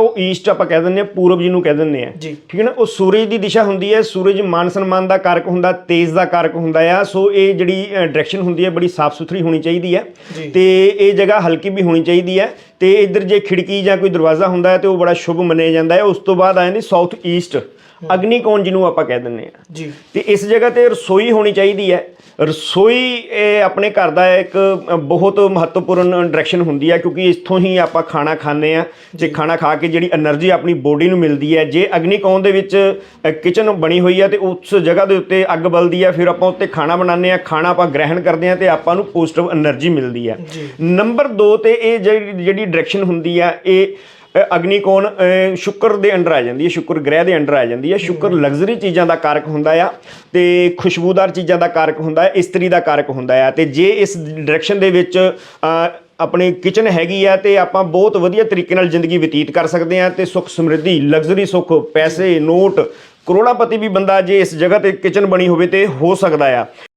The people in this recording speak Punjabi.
ਉਹ ਈਸਟ ਆਪਾਂ ਕਹਿ ਦਿੰਦੇ ਆ ਪੂਰਬ ਜਿਹਨੂੰ ਕਹਿ ਦਿੰਦੇ ਆ ਜੀ। ਠੀਕ ਹੈ ਨਾ? ਉਹ ਸੂਰਜ ਦੀ ਦਿਸ਼ਾ ਹੁੰਦੀ ਹੈ ਸੂਰਜ ਮਾਨ ਸਨਮਾਨ ਦਾ ਕਾਰਕ ਹੁੰਦਾ ਤੇਜ਼ ਦਾ ਕਾਰਕ ਹੁੰਦਾ ਆ। ਸੋ ਇਹ ਜਿਹੜੀ ਡਾਇਰੈਕਸ਼ਨ ਹੁੰਦੀ ਹੈ ਬੜੀ ਸਾਫ਼ ਸੁਥਰੀ ਹੋਣੀ ਚਾਹੀਦੀ ਹੈ। ਜੀ। ਤੇ ਇਹ ਜਗ੍ਹਾ ਹਲਕੀ ਵੀ ਹੋਣੀ ਚਾਹੀਦੀ ਹੈ। ਤੇ ਇੱਧਰ ਜੇ ਖਿੜਕੀ ਜਾਂ ਕੋਈ ਦਰਵਾਜ਼ਾ ਹੁੰਦਾ ਹੈ ਤੇ ਉਹ ਬੜਾ ਸ਼ੁਭ ਮੰਨਿਆ ਜਾਂਦਾ ਹੈ। ਉਸ ਤੋਂ ਬਾਅਦ ਆ ਜਾਂਦੀ ਸਾਊਥ ਈਸਟ ਅਗਨੀ ਕੋਣ ਜਿਹਨੂੰ ਆਪਾਂ ਕਹਿ ਦਿੰਦੇ ਆ ਜੀ। ਤੇ ਇਸ ਜਗ੍ਹਾ ਤੇ ਰਸੋਈ ਹੋਣੀ ਚਾਹੀਦੀ ਹੈ। ਰਸੋਈ ਇਹ ਆਪਣੇ ਘਰ ਦਾ ਇੱਕ ਬਹੁਤ ਮਹੱਤਵਪੂਰਨ ਡਾਇਰੈਕਸ਼ਨ ਹੁੰਦੀ ਹੈ ਕਿਉਂਕਿ ਇੱਥੋਂ ਹੀ ਆਪਾਂ ਖਾਣਾ ਖਾਂਦੇ ਆ। ਜੇ ਖਾਣਾ ਖਾ ਕੇ ਜਿਹੜੀ એનર્ਜੀ ਆਪਣੀ ਬੋਡੀ ਨੂੰ ਮਿਲਦੀ ਹੈ ਜੇ ਅਗਨੀ ਕੌਣ ਦੇ ਵਿੱਚ ਕਿਚਨ ਬਣੀ ਹੋਈ ਹੈ ਤੇ ਉਸ ਜਗ੍ਹਾ ਦੇ ਉੱਤੇ ਅੱਗ ਬਲਦੀ ਹੈ ਫਿਰ ਆਪਾਂ ਉੱਤੇ ਖਾਣਾ ਬਣਾਉਂਦੇ ਆ ਖਾਣਾ ਆਪਾਂ ਗ੍ਰਹਿਣ ਕਰਦੇ ਆ ਤੇ ਆਪਾਂ ਨੂੰ ਪੋਜ਼ਿਟਿਵ એનર્ਜੀ ਮਿਲਦੀ ਹੈ ਨੰਬਰ 2 ਤੇ ਇਹ ਜਿਹੜੀ ਡਾਇਰੈਕਸ਼ਨ ਹੁੰਦੀ ਆ ਇਹ ਅਗਨੀ ਕੋਣ ਅ, ਸ਼ੁੱਕਰ ਦੇ ਅੰਡਰ ਆ ਜਾਂਦੀ ਹੈ ਸ਼ੁਕਰ ਗ੍ਰਹਿ ਦੇ ਅੰਡਰ ਆ ਜਾਂਦੀ ਹੈ। ਸ਼ੁਕਰ ਲਗਜ਼ਰੀ ਚੀਜ਼ਾਂ ਦਾ ਕਾਰਕ ਹੁੰਦਾ ਆ ਤੇ ਖੁਸ਼ਬੂਦਾਰ ਚੀਜ਼ਾਂ ਦਾ ਕਾਰਕ ਹੁੰਦਾ ਹੈ ਇਸਤਰੀ ਦਾ ਕਾਰਕ ਹੁੰਦਾ ਆ। ਤੇ ਜੇ ਇਸ ਡਾਇਰੈਕਸ਼ਨ ਦੇ ਵਿੱਚ ਆਪਣੇ ਕਿਚਨ ਹੈਗੀ ਆ ਤੇ ਆਪਾਂ ਬਹੁਤ ਵਧੀਆ ਤਰੀਕੇ ਨਾਲ ਜ਼ਿੰਦਗੀ ਬਤੀਤ ਕਰ ਸਕਦੇ ਆ ਤੇ ਸੁੱਖ ਸਮਰਿੱਧੀ ਲਗਜ਼ਰੀ ਸੁੱਖ ਪੈਸੇ ਨੋਟ ਕਰੋੜਾਪਤੀ ਵੀ ਬੰਦਾ ਜੇ ਇਸ ਜਗ੍ਹਾ ਤੇ ਕਿਚਨ ਬਣੀ ਹੋਵੇ ਤੇ ਹੋ ਸਕਦਾ ਆ।